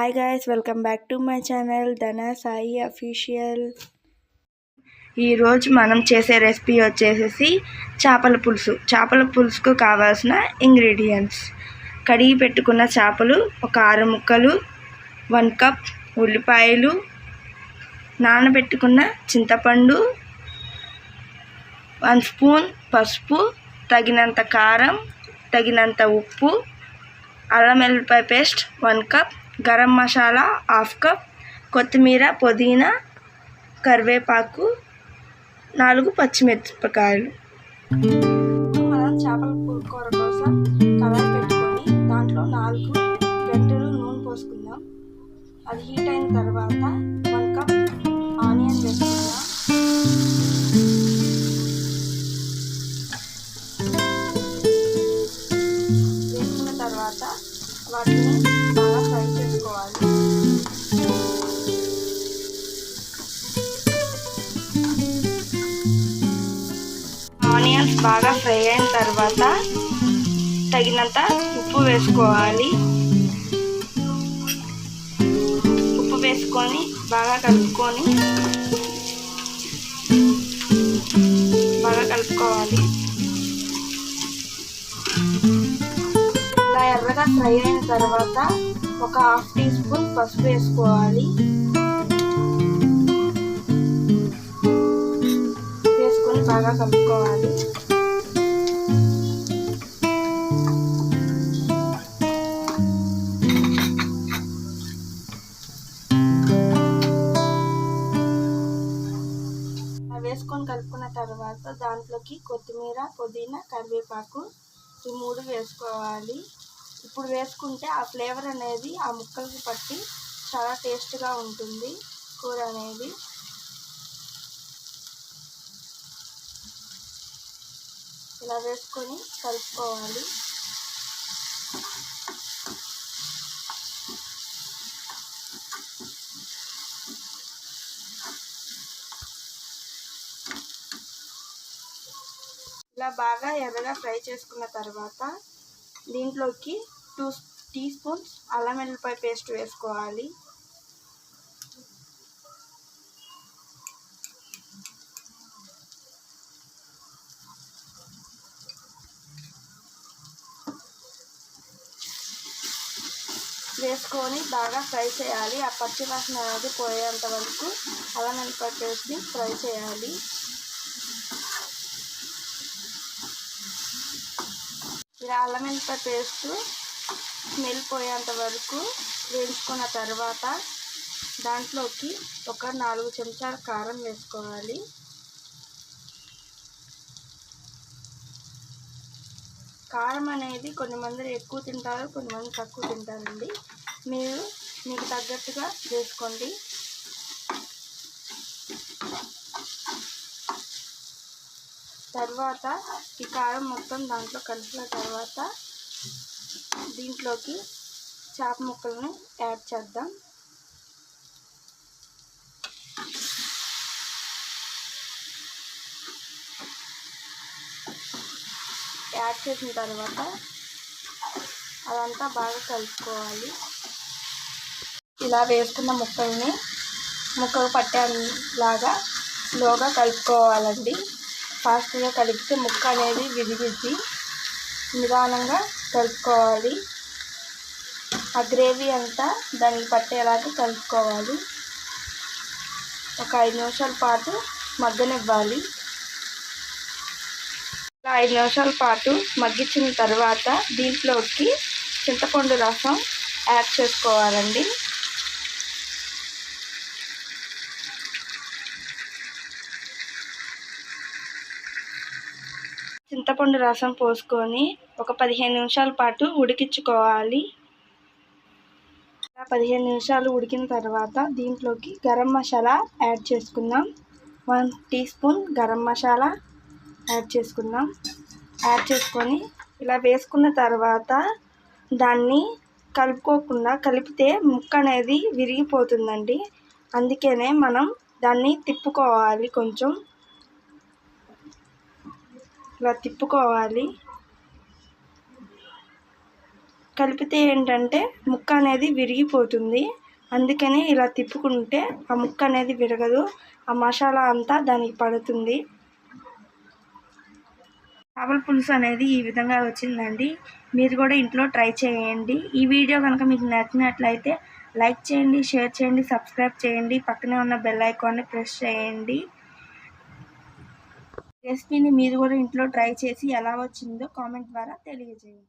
Hi guys welcome back to my channel Dhana Sai official ఈరోజు మనం చేసే recipe వచ్చేసేసి చేపల పులుసు. చేపల పులుసుకు కావాల్సిన ఇంగ్రీడియంట్స్ కడిగి పెట్టుకున్న చేపలు ఒక ఆరు ముక్కలు వన్ కప్ ఉల్లిపాయలు నానబెట్టుకున్న చింతపండు వన్ స్పూన్ పసుపు తగినంత కారం తగినంత ఉప్పు అల్లం వెల్లిపాయ paste one cup garam masala half cup కొత్తిమీర పుదీనా కరివేపాకు నాలుగు పచ్చిమిరపకాయలు. మనం చేపల కూర కోసం కడాయి పెట్టుకొని దాంట్లో నాలుగు గంటలు నూనె పోసుకుందాం. అది హీట్ అయిన తర్వాత వన్ కప్ ఆనియన్ వేసుకుందాం. వేసుకున్న తర్వాత వాటిని ఆనియన్స్ బాగా ఫ్రై అయిన తర్వాత తగినంత ఉప్పు వేసుకోవాలి. ఉప్పు వేసుకొని బాగా కలుపుకొని బాగా కలుపుకోవాలి. ఇలా ఎర్రగా ఫ్రై అయిన తర్వాత ఒక హాఫ్ టీ స్పూన్ పసుపు వేసుకోవాలి. వేసుకొని బాగా కలుపుకోవాలి. వేసుకొని కలుపుకున్న తర్వాత దాంట్లోకి కొత్తిమీర పుదీనా కరివేపాకు ఈ మూడు వేసుకోవాలి. ఇప్పుడు వేసుకుంటే ఆ ఫ్లేవర్ అనేది ఆ ముక్కలకి పట్టి చాలా టేస్ట్గా ఉంటుంది కూర అనేది. ఇలా వేసుకొని కలుపుకోవాలి. ఇలా బాగా ఎర్రగా ఫ్రై చేసుకున్న తర్వాత దీంట్లోకి టూ టీ స్పూన్స్ అల్లం వెల్లిపాయ పేస్ట్ వేసుకోవాలి. వేసుకొని బాగా ఫ్రై చేయాలి. ఆ పచ్చి వాసన అనేది పోయేంత వరకు అల్లం వెల్లిపాయ పేస్ట్ని ఫ్రై చేయాలి. ఇలా అల్లం వెల్లిపాయ పేస్ట్ స్మెల్ పోయేంత వరకు వేయించుకున్న తర్వాత దాంట్లోకి ఒక నాలుగు చెంచాల కారం వేసుకోవాలి. కారం అనేది కొన్ని మంది ఎక్కువ తింటారు కొంతమంది తక్కువ తింటారండి. మీరు మీకు తగ్గట్టుగా వేసుకోండి. తర్వాత ఈ కారం మొత్తం దాంట్లో కలిసిన తర్వాత దీంట్లోకి చేప ముక్కలను యాడ్ చేద్దాం. యాడ్ చేసిన తర్వాత అదంతా బాగా కలుపుకోవాలి. ఇలా వేసుకున్న ముక్కల్ని ముక్కలు పట్టేలాగా స్లోగా కలుపుకోవాలండి. ఫాస్ట్గా కలిపితే ముక్క అనేది విరిగిద్ది. నిదానంగా కలుపుకోవాలి ఆ గ్రేవీ అంతా దానికి పట్టేలాగా కలుపుకోవాలి ఒక ఐదు నిమిషాల పాటు మగ్గనివ్వాలి. ఇలా ఐదు నిమిషాల పాటు మగ్గించిన తర్వాత దీంట్లోకి చింతపండు రసం యాడ్ చేసుకోవాలండి. చింతపండు రసం పోసుకొని ఒక పదిహేను నిమిషాల పాటు ఉడికించుకోవాలి. పదిహేను నిమిషాలు ఉడికిన తర్వాత దీంట్లోకి గరం మసాలా యాడ్ చేసుకుందాం. One teaspoon garam masala add చేసుకుందాం. యాడ్ చేసుకొని ఇలా వేసుకున్న తర్వాత దాన్ని కలుపుకోకుండా కలిపితే ముక్క అనేది విరిగిపోతుందండి. అందుకనే మనం దాన్ని తిప్పుకోవాలి కొంచెం. ఇలా తిప్పుకోవాలి. కలిపితే ఏంటంటే ముక్క అనేది విరిగిపోతుంది. అందుకని ఇలా తిప్పుకుంటే ఆ ముక్క అనేది విరగదు. ఆ మసాలా అంతా దానికి పడుతుంది. చేపల పులుసు అనేది ఈ విధంగా వచ్చిందండి. మీరు కూడా ఇంట్లో ట్రై చేయండి. ఈ వీడియో కనుక మీకు నచ్చినట్లయితే లైక్ చేయండి షేర్ చేయండి సబ్స్క్రైబ్ చేయండి. పక్కనే ఉన్న బెల్ ఐకాన్ని ప్రెస్ చేయండి. రెసిపీని మీరు కూడా ఇంట్లో ట్రై చేసి ఎలా వచ్చిందో కామెంట్ ద్వారా తెలియజేయండి.